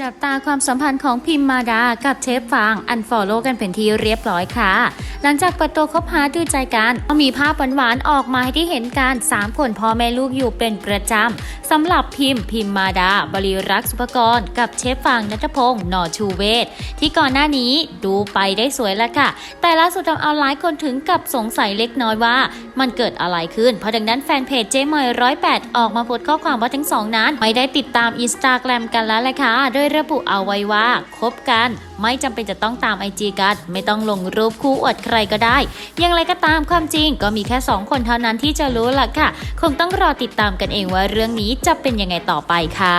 จับตาความสัมพันธ์ของพิมมาดากับเชฟฟางอันฟอลโล่กันเป็นที่เรียบร้อยค่ะ หลังจากเปิดตัวคบหาดูใจกันก็มีภาพหวานๆออกมาให้ที่เห็นกัน 3 คนพ่อแม่ลูกอยู่เป็นประจำสำหรับพิมพิมมาดา บริรักษ์สุภกร กับเชฟฟางนัทพงศ์นอชูเวศที่ก่อนหน้านี้ดูไปได้สวยแล้วค่ะ แต่ล่าสุดทำเอาหลายคนถึงกับสงสัยเล็กน้อยว่า มันเกิดอะไรขึ้น เพราะดังนั้นแฟนเพจเจ๊มอยร้อยแปดออกมาโพสต์ข้อความว่าทั้งสองนั้น ไม่ได้ติดตามอินสตาแกรมกันแล้วแหละค่ะโดยระบุเอาไว้ว่าคบกันไม่จำเป็นจะต้องตามไอจีกัน ไม่ต้องลงรูปคู่อวดใครก็ได้ อย่างไรก็ตามความจริงก็มีแค่ 2 คนเท่านั้นที่จะรู้ล่ะค่ะ คงต้องรอติดตามกันเองว่าเรื่องนี้จะเป็นยังไงต่อไปค่ะ